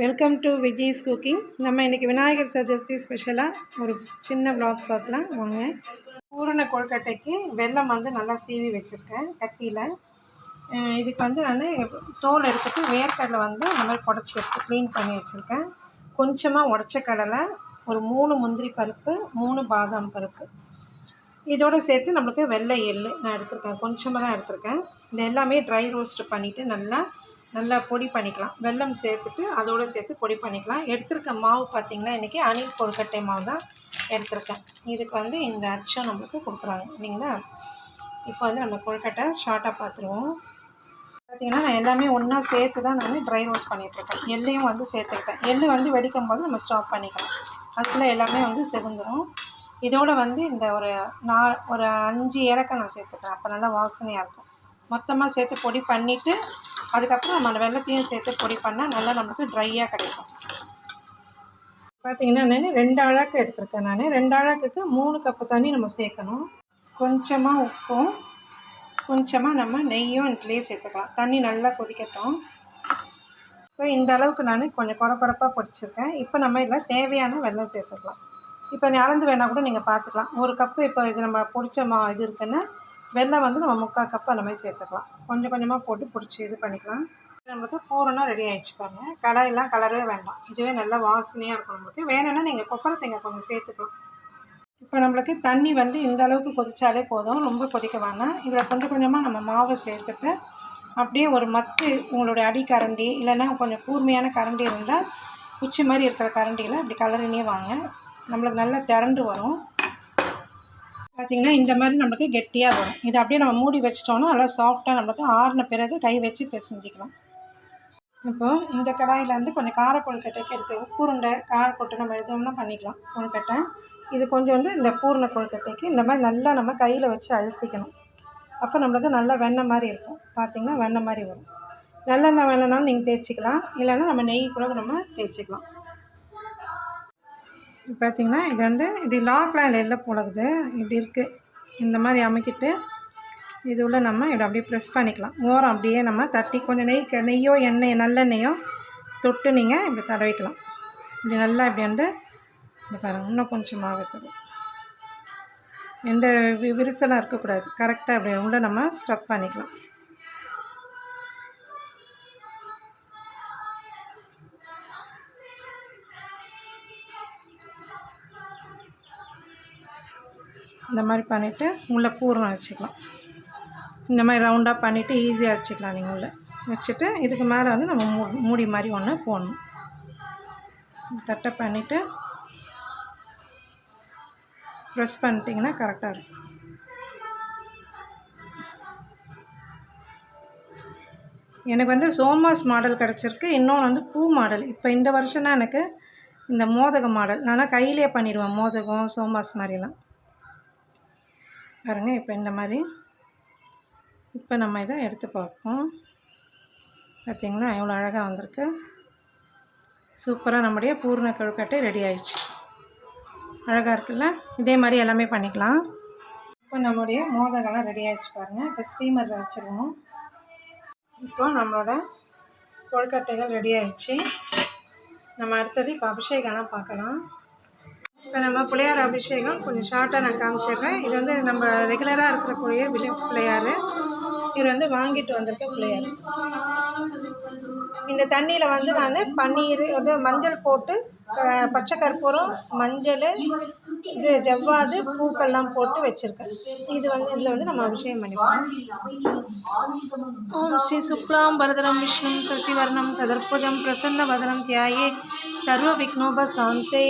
Welcome to Vijay's cooking நம்ம இன்றைக்கி விநாயகர் சதுர்த்தி ஸ்பெஷலாக ஒரு சின்ன ப்ளாக் பார்க்கலாம். வாங்க. பூரண கொழுக்கட்டைக்கு வெல்லம் வந்து நல்லா சீவி வச்சுருக்கேன் கத்தியில். இதுக்கு வந்து நான் தோல் எடுத்துட்டு வேர்க்கடலை வந்து இந்த மாதிரி புடச்சி எடுத்து க்ளீன் பண்ணி வச்சுருக்கேன். கொஞ்சமாக உடச்ச கடலை ஒரு மூணு முந்திரி பருப்பு மூணு பாதாம் பருப்பு. இதோடு சேர்த்து நம்மளுக்கு வெள்ளை எள்ளு நான் எடுத்திருக்கேன். கொஞ்சமாக தான் எடுத்திருக்கேன். இது எல்லாமே ட்ரை ரோஸ்ட் பண்ணிவிட்டு நல்லா நல்லா பொடி பண்ணிக்கலாம். வெல்லம் சேர்த்துட்டு அதோடு சேர்த்து பொடி பண்ணிக்கலாம். எடுத்திருக்க மாவு பார்த்திங்கன்னா இன்றைக்கி அணில் கொழுக்கட்டை மாவு தான் எடுத்திருக்கேன். இதுக்கு வந்து இந்த அச்சம் நம்மளுக்கு கொடுக்குறாங்க. இல்லைங்களா இப்போ வந்து நம்ம கொழுக்கட்டை ஷார்ட்டாக பார்த்துருவோம். பார்த்திங்கன்னா நான் எல்லாமே ஒன்றா சேர்த்து தான் நான் ட்ரை ரோஸ்ட் பண்ணிகிட்ருக்கேன் எள்ளையும் வந்து சேர்த்துக்கிட்டேன். எள்ளு வந்து வெடிக்கும் போது நம்ம ஸ்டாப் பண்ணிக்கலாம். அதுக்குள்ளே எல்லாமே வந்து செகுந்துடும் இதோடு வந்து இந்த ஒரு நா ஒரு அஞ்சு ஏலக்காய் நான் சேர்த்துக்கிறேன். அப்போ நல்லா வாசனையாக இருக்கும். மொத்தமாக சேர்த்து பொடி பண்ணிவிட்டு அதுக்கப்புறம் நம்ம அந்த வெள்ளத்தையும் சேர்த்து பொடி பண்ணால் நல்லா நமக்கு ட்ரையாக கிடைக்கும். பார்த்தீங்கன்னா நான் ரெண்டு அழாக்கு எடுத்திருக்கேன் நான். ரெண்டு அழாக்குக்கு மூணு கப்பு தண்ணி நம்ம சேர்க்கணும். கொஞ்சமாக உப்பும் கொஞ்சமாக நம்ம நெய்யும் இதுலேயே சேர்த்துக்கலாம். தண்ணி நல்லா கொதிக்கட்டும். இப்போ இந்த அளவுக்கு நான் கொஞ்சம் குறை குறைப்பாக பொடிச்சிருக்கேன். இப்போ நம்ம இதில் தேவையான வெல்லம் சேர்த்துக்கலாம். இப்போ நீ அளந்து வேணால் கூட நீங்கள் பார்த்துக்கலாம் ஒரு கப்பு இப்போ இது நம்ம பொடிச்ச மா இது இருக்குன்னா வெண்ணெய் வந்து நம்ம முக்கால் கப்பு அந்த மாதிரி சேர்த்துக்கலாம் கொஞ்சம் கொஞ்சமாக போட்டு பிடிச்சி இது பண்ணிக்கலாம். நம்மளுக்கு பூரணம் ரெடி ஆகிடுச்சு பாருங்கள் கடாயெல்லாம் கலரவே வேண்டாம். இதுவே நல்லா வாசனையாக இருக்கும் நம்மளுக்கு வேணும்னா நீங்கள் கொப்பரை தேங்காய் கொஞ்சம் சேர்த்துக்கலாம். இப்போ நம்மளுக்கு தண்ணி வந்து இந்த அளவுக்கு கொதிச்சாலே போதும். ரொம்ப கொதிக்க வேணாம். இதில் கொஞ்சம் கொஞ்சமாக நம்ம மாவை சேர்த்துட்டு அப்படியே ஒரு மத்து உங்களுடைய அடி கரண்டி இல்லைன்னா கொஞ்சம் கூர்மையான கரண்டி இருந்தால் குச்சி மாதிரி இருக்கிற கரண்டியில் இப்படி கலரினே வாங்க. நம்மளுக்கு நல்லா திரண்டு வரும். பார்த்திங்கன்னா இந்த மாதிரி நம்மளுக்கு கெட்டியாக வரும். இதை அப்படியே நம்ம மூடி வச்சிட்டோம்னா நல்லா சாஃப்டாக நம்மளுக்கு ஆறின பிறகு கை வச்சு பிசைஞ்சிக்கலாம். இப்போது இந்த கடாயில் வந்து கொஞ்சம் கார கொழுக்கட்டைக்கு எடுத்து பூருண்டை காரக்கொட்டை நம்ம எதுவும்னா பண்ணிக்கலாம். கொழுக்கட்டை இது கொஞ்சம் வந்து இந்த பூரண கொழுக்கட்டைக்கு இந்த மாதிரி நல்லா நம்ம கையில் வச்சு அழுத்திக்கணும். அப்போ நம்மளுக்கு நல்லா வெண்ணெய் மாதிரி இருக்கும். பார்த்திங்கன்னா வெண்ணெய் மாதிரி வரும். நல்லெண்ணெய் வேணும்னாலும் நீங்கள் தேய்ச்சிக்கலாம். இல்லைன்னா நம்ம நெய் கூட நம்ம தேய்ச்சிக்கலாம். பார்த்திங்கன்னா இது வந்து இப்படி லாக்லாம் இல்லை போலகுது இப்படி இருக்குது இந்த மாதிரி அமைக்கிட்டு இது உள்ள நம்ம இதை அப்படியே ப்ரெஸ் பண்ணிக்கலாம். ஓரம் அப்படியே நம்ம தட்டி கொஞ்சம் நெய் நெய்யோ எண்ணெய் நல்லெண்ணெயோ தொட்டு நீங்கள் இப்படி தடவிக்கலாம். இப்படி நல்லா இப்படி வந்து இப்படி பாருங்க இன்னும் கொஞ்சம் மாவத்துது எந்த விரிசலாக இருக்கக்கூடாது. கரெக்டாக அப்படி உள்ள நம்ம ஸ்டப் பண்ணிக்கலாம். இந்த மாதிரி பண்ணிவிட்டு உள்ளே பூரணம் வச்சுக்கலாம். இந்த மாதிரி ரவுண்டாக பண்ணிவிட்டு ஈஸியாக வச்சுக்கலாம் நீங்கள் உள்ளே. வச்சுட்டு இதுக்கு மேலே வந்து நம்ம மூ மூடி மாதிரி ஒன்று போடணும். தட்டை பண்ணிவிட்டு ப்ரெஸ் பண்ணிட்டீங்கன்னா கரெக்டாக இருக்கும். எனக்கு வந்து சோமாஸ் மாடல் கிடச்சிருக்கு. இன்னொன்று வந்து பூ மாடல். இப்போ இந்த வருஷம்னா எனக்கு இந்த மோதக மாடல். நான்லாம் கையிலே பண்ணிடுவேன் மோதகம் சோமாஸ் மாதிரிலாம். பாருங்கள் இப்போ இந்த மாதிரி. இப்போ நம்ம இதை எடுத்து பார்ப்போம். பார்த்திங்கன்னா எவ்வளோ அழகாக வந்திருக்கு. சூப்பராக நம்முடைய பூர்ண கொழுக்கட்டை ரெடி ஆயிடுச்சு. அழகாக இருக்குல்ல? இதே மாதிரி எல்லாமே பண்ணிக்கலாம். இப்போ நம்முடைய மோதகம்லாம் ரெடி ஆகிடுச்சு பாருங்கள் இப்போ ஸ்டீமரில் வச்சுருவோம். இப்போ நம்மளோட கொழுக்கட்டைகள் ரெடி ஆகிடுச்சு நம்ம அடுத்தது இப்போ அபிஷேகம்லாம் பார்க்கலாம். இப்போ நம்ம பிள்ளையார் அபிஷேகம் கொஞ்சம் ஷார்ட்டாக நான் காமிச்சிடுறேன். இது வந்து நம்ம ரெகுலராக இருக்கக்கூடிய விலை பிள்ளையார் இவர் வந்து வாங்கிட்டு வந்திருக்க பிள்ளையார் இந்த தண்ணியில் வந்து நான் பன்னீர் வந்து மஞ்சள் போட்டு பச்சை கற்பூரம் மஞ்சள் இது ஜவ்வாது பூக்கள்லாம் போட்டு வச்சுருக்கேன். இது வந்து இதில் வந்து நம்ம அபிஷேகம் பண்ணிப்போம். ஓம் ஸ்ரீ சுக்லாம் பரதரம் விஷ்ணு சசிவர்ணம் சதர்ப்புஜம் பிரசன்ன வதனம் தியாயே. சர்வ விக்னோப சாந்தே.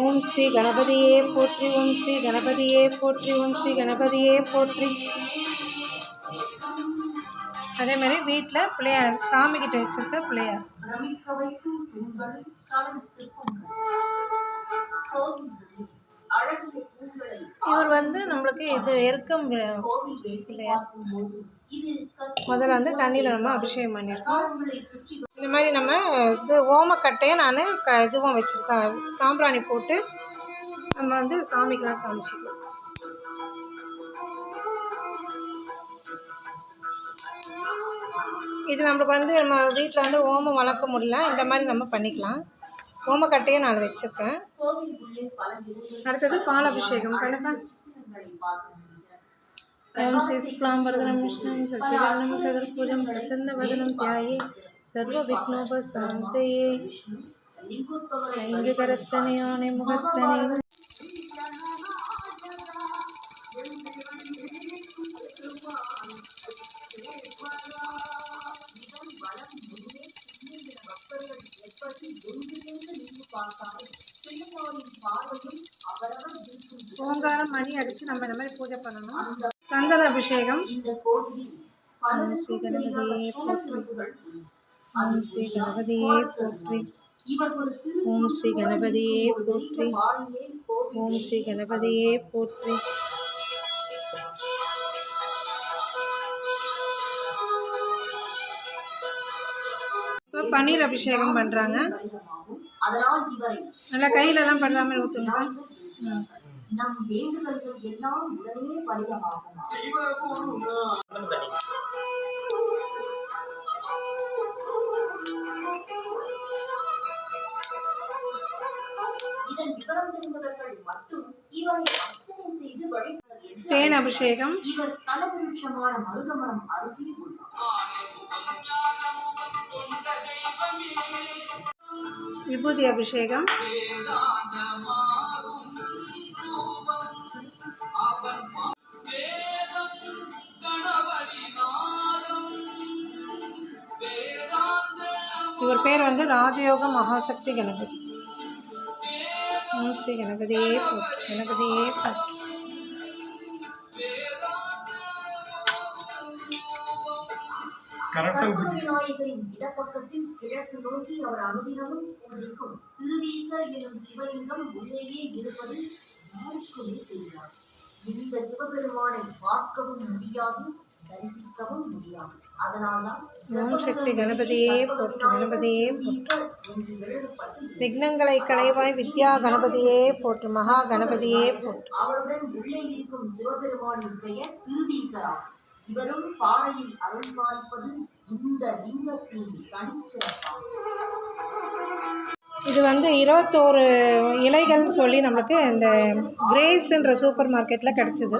ஓம் ஸ்ரீ கணபதியே போற்றி ஓம் ஸ்ரீ கணபதியே போற்றி ஓம் ஸ்ரீ கணபதியே போற்றி. அதே மாதிரி வீட்டில் பிள்ளையார் சாமிகிட்ட வச்சிருக்க பிள்ளையார். இவர் வந்து நம்மளுக்கு இது எருக்கம் பிள்ளையார் முதல்ல வந்து தண்ணியில் நம்ம அபிஷேகம் பண்ணியிருக்கோம் இந்த மாதிரி நம்ம இது ஓமக்கட்டையை நான் க இதுவும் வச்சு சா சாம்பிராணி போட்டு நம்ம வந்து சாமிக்கெலாம் காமிச்சிக்கலாம். இது நம்மளுக்கு வந்து நம்ம வீட்டில் வந்து ஓமம் வளர்க்க முடியல இந்த மாதிரி நம்ம பண்ணிக்கலாம். ஓமக்கட்டையை நான் வச்சுருக்கேன் அடுத்தது பால் அபிஷேகம் கணக்கா ஓம் ஸ்ரீ சுக்லாம் வரதனம் விஷ்ணு சசிவர்ணம் சதுர்புஜம் பிரசன்ன வதனம் தியாயே சர்வ விக்னோபசாந்தயே ஐந்து கரத்தனையானை முகத்தனை அபிஷேகம். ஸ்ரீ கணபதியே போற்றி ஓம் ஸ்ரீ கணபதியே போற்றி. ஓம் ஸ்ரீ கணபதியே போற்றி. ஓம் ஸ்ரீ கணபதியே போற்றி. இப்போ பன்னீர் அபிஷேகம் பண்ணுறாங்க நல்லா கையிலலாம் பண்ணுற மாதிரி ஊற்றுங்க ம். நம் வேண்டுதல்கள் எல்லாம் உடனே பலிதமாகும் இதன் விவரம் தெரிந்தவர்கள் மட்டும் இவரை அர்ச்சனை செய்து வழிபடுவர் என்று தேன் அபிஷேகம். இவர் ஸ்தல விருட்சமான மருதமரம் அருகே உள்ளார். விபூதி அபிஷேகம். இவர் பேர் வந்து ராஜயோக மகாசக்தி கணபதி. ஸ்ரீ கணபதியே போற்றி கணபதியே விநாயகரின் இடப்பக்கத்தில் கிழக்கு நோக்கி அவர் அனுதினமும் பூஜிக்கும் திருவீசர் எனும் சிவலிங்கம் உள்ளேயே இருப்பது யாருக்குமே தெரியாது. இந்த சிவபெருமானை பார்க்கவும் முடியாது. தரிசிக்கவும் முடியாது. அதனால்தான் ஓம் சக்தி கணபதியே போற்றி கணபதியே விக்னங்களை களைவாய் வித்யா கணபதியே போற்று மகா கணபதியே போற்று. அவருடன் உள்ளே இருக்கும் சிவபெருமானின் பெயர் திருவீசராகும் இவரும் பாறையில் அருள் பாலிப்பது இந்த லிங்கத்தின் தனிச்சிறப்பாகும். இது வந்து இருபத்தோரு இலைகள் சொல்லி நம்மளுக்கு இந்த கிரேஸ்ன்ற சூப்பர் மார்க்கெட்டில் கிடச்சிது.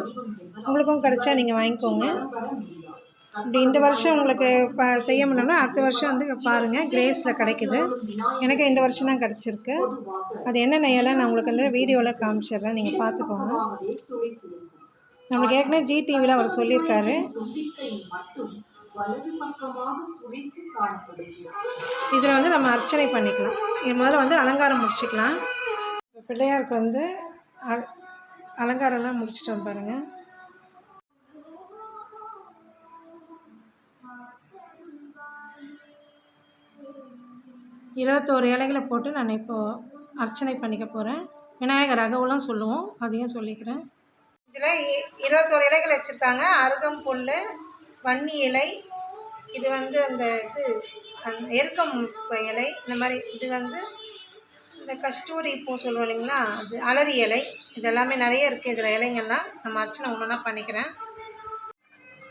உங்களுக்கும் கிடைச்சா நீங்கள் வாங்கிக்கோங்க. இப்படி இந்த வருஷம் உங்களுக்கு இப்போ செய்ய முடியலன்னா அடுத்த வருஷம் வந்து பாருங்கள் கிரேஸில் கிடைக்குது. எனக்கு இந்த வருஷம் தான் கிடச்சிருக்கு. அது என்னென்ன இலை நான் உங்களுக்கு வந்து வீடியோவில் காமிச்சிடுறேன். நீங்கள் பார்த்துக்கோங்க. நம்மளுக்கு ஏற்கனவே ஜிடிவியில் அவர் சொல்லியிருக்காரு. வலது பக்கமாக சுழித்து காணப்படுகிறது இதில் வந்து நம்ம அர்ச்சனை பண்ணிக்கலாம். இது முதல்ல வந்து அலங்காரம் முடிச்சுக்கலாம். பிள்ளையாருக்கு வந்து அ- அலங்காரம்லாம் முடிச்சிட்டோம் பாருங்கள் இருபத்தோரு இலைகளை போட்டு நான் இப்போது அர்ச்சனை பண்ணிக்க போகிறேன் விநாயகர் அகவலும் சொல்லுவோம். அதையும் சொல்லிக்கிறேன். இதில் இருபத்தோரு இலைகள் வச்சுருக்காங்க. அருகம்புல் வன்னி இலை இது வந்து அந்த இது அந்த எருக்கம் இலை இந்த மாதிரி இது வந்து இந்த கஸ்தூரி பூ சொல்லுவோம் இல்லைங்களா? அது அலரி இலை. இது எல்லாமே நிறைய இருக்குது இதில் இலைங்கள்லாம் நம்ம அர்ச்சனை ஒன்றுனா ஒன்றா பண்ணிக்கிறேன்.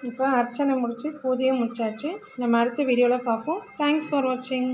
இப்போ அர்ச்சனை முடித்து பூஜையும் முடிச்சாச்சு. நம்ம அடுத்த வீடியோவில் பார்ப்போம். தேங்க்ஸ் ஃபார் வாட்சிங்